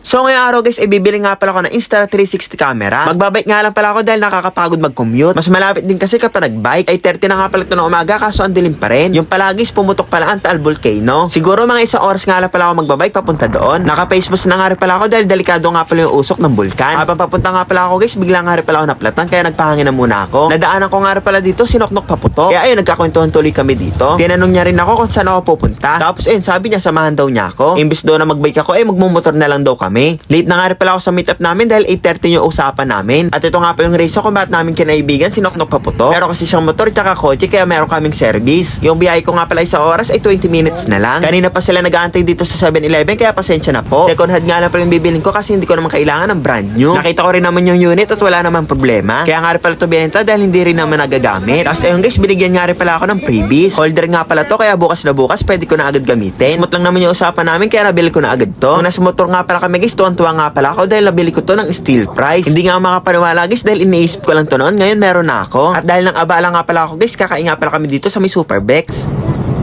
So ngayong araw guys, ay bibili nga pala ako ng Insta360 camera. Magbabike nga lang pala ako dahil nakakapagod mag-commute. Mas malapit din kasi kapag nag-bike. Ay 30 na nga pala ito ng umaga kaso ang dilim pa rin. Yung pala guys, pumutok pala ang Taal Volcano. Siguro mga isang oras nga lang pala ako magbabike papunta doon. Naka-Facebook na nga rin pala ako dahil delikado nga pala yung usok ng bulkan. Habang papunta nga pala ako guys, bigla nga rin pala ako naplatan kaya nagpahangin na muna ako. Nadaanan ko nga rin pala dito, sinoknok paputok. Kaya ayun, nagkakwentuhan tuloy kami dito. Tinanong niya rin ako kung saan ako pupunta. Tapos ayun, sabi niya samahan daw niya ako. Imbis daw na magbike ako, eh magmumotor na lang daw kami. Late na nga rin pala ako sa meetup namin dahil 8.30 yung usapan namin. At ito nga pala yung race kung bakit namin kinaibigan, sinoknok paputok. Pero kasi siyang motor tsaka kotse kaya meron kaming service. Yung biyahe ko nga pala isang oras ay 20 minutes na lang. Kanina pa sila nag-aantay dito sa 7-Eleven kaya pasensya na po. Second hand nga lang pala yung bibilin ko kasi hindi ko naman kailangan ng brand new. Nakita ko rin naman yung unit at wala naman problema. Kaya nga rin pala ito binenta dahil hindi rin naman nagagamit. Tapos ayun guys, binigyan nga rin pala ako ng freebies. Holder nga pala to kaya bukas na bukas pwede ko na agad gamitin. Smooth lang naman yung usapan namin kaya nabili ko na agad to. Nung nasa motor nga pala kami guys, tuwan-tuwa nga pala ako dahil nabili ko to ng steel price. Hindi nga makapaniwala guys dahil iniisip ko lang to noon. Ngayon meron na ako. At dahil nang abala nga pala ako guys, kakain nga pala kami dito sa may Superbex.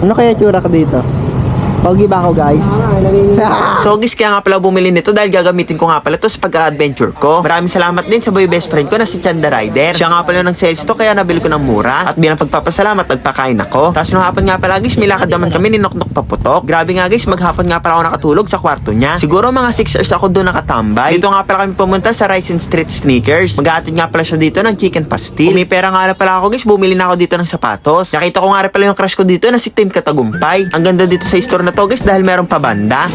Ano kaya tsura ka dito? Pogi ba ako guys? So guys, kaya nga pala bumili nito dahil gagamitin ko nga pala to sa pagka-adventure ko. Maraming salamat din sa boy best friend ko na si Chanda Rider. Siya nga pala ng sales to kaya nabili ko ng mura. At bilang pagpapasalamat, nagpakain ako. Tapos nung hapon nga pala guys, may lakad naman kami ni Noknok Paputok. Grabe nga guys, maghapon nga pala ako nakatulog sa kwarto niya. Siguro mga 6 hours ako doon nakatambay. Dito nga pala kami pumunta sa Ryzen Street Sneakers. Maghahatid nga pala siya dito ng chicken pastil. Kung may pera nga pala ako guys, bumili na ako dito ng sapatos. Nakita ko nga pala yung crush ko dito na si Tim Katagumpay. Ang ganda dito sa store na to dahil meron pa banda.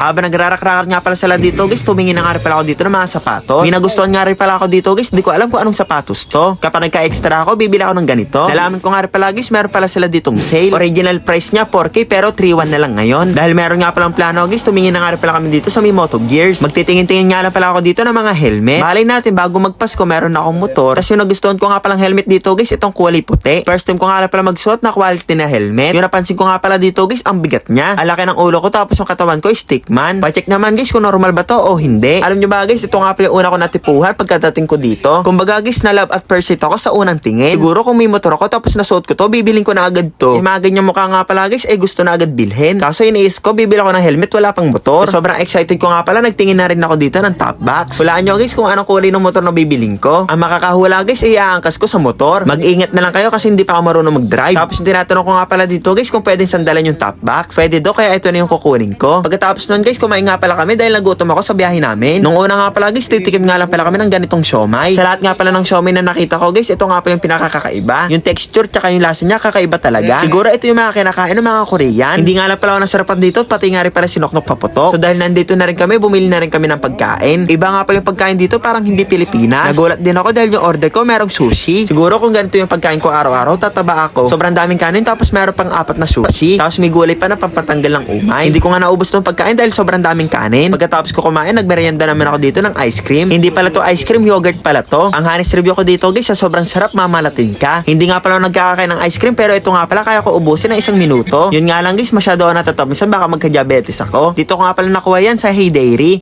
Habang nagrarak-rakar nga pala sila dito, guys, tumingin na nga rin pala ako dito ng mga sapatos. May nagustuhan nga rin pala ako dito, guys. Di ko alam kung anong sapatos to. Kapag nagka-extra ako, bibili ako ng ganito. Nalaman ko nga rin pala, guys, meron pala sila ditong sale. Original price niya, 4K, pero 3.1 na lang ngayon. Dahil meron nga palang plano, guys, tumingin na nga rin pala kami dito sa may Moto Gears. Magtitingin-tingin nga lang pala ako dito ng mga helmet. Malay natin, bago magpasko, meron na akong motor. Tapos yung nagustuhan ko nga palang helmet dito, guys, itong kulay puti. First time ko nga pala magsuot na quality na helmet. Yung napansin ko nga pala dito, guys, ang bigat niya. Alaki ng ulo ko, tapos yung katawan ko is stickman. Pacheck naman, guys, kung normal ba to o hindi. Alam nyo ba, guys, ito nga pala yung una ko natipuhan pagkadating ko dito. Kumbaga, guys, na love at first sight ako sa unang tingin. Siguro kung may motor ako, tapos nasuot ko to, bibiling ko na agad to. Yung mga ganyan mukha nga pala, guys, eh gusto na agad bilhin. Kaso iniis ko, bibili ako ng helmet, wala pang motor. Sobrang excited ko nga pala, nagtingin na rin ako dito ng top box. Hulaan nyo, guys, kung anong kulay ng motor na bibiling ko. Ang makakahula, guys, eh, iaangkas ko sa motor. Mag-ingat na lang kayo kasi hindi pa ako marunong mag-drive. Tapos tinatanong ko nga pala dito, guys, kung pwedeng sandalan yung top box. Pwede do, kaya ito na yung kukunin ko. Pagkatapos nun, guys, kumain nga pala kami dahil nagutom ako sa biyahe namin. Nung una nga pala, guys, titikim nga lang pala kami ng ganitong siomay. Sa lahat nga pala ng siomay na nakita ko, guys, ito nga pala yung pinakakakaiba. Yung texture tsaka yung lasa niya, kakaiba talaga. Siguro ito yung mga kinakain ng mga Korean. Hindi nga lang pala ako nasarapan dito, pati nga rin pala sinoknok paputok. So dahil nandito na rin kami, bumili na rin kami ng pagkain. Iba nga pala yung pagkain dito, parang hindi Pilipinas. Nagulat din ako dahil yung order ko merong sushi. Siguro kung ganito yung pagkain ko araw-araw, tataba ako. Sobrang daming kanin, tapos meron pang apat na sushi. Tapos may gulay pa na pampatanggal ng umay. Hindi ko nga naubos tong pagkain dahil sobrang daming kanin. Pagkatapos ko kumain, nagmerienda naman ako dito ng ice cream. Hindi pala to ice cream, yogurt pala to. Ang hanis review ko dito guys, sa sobrang sarap mamalatin ka. Hindi nga pala ako nagkakakain ng ice cream, pero ito nga pala kaya ko ubusin ng isang minuto. Yun nga lang guys, masyado ako natatapisan, baka magka-diabetes ako. Dito ko nga pala nakuha yan sa Hey Dairy.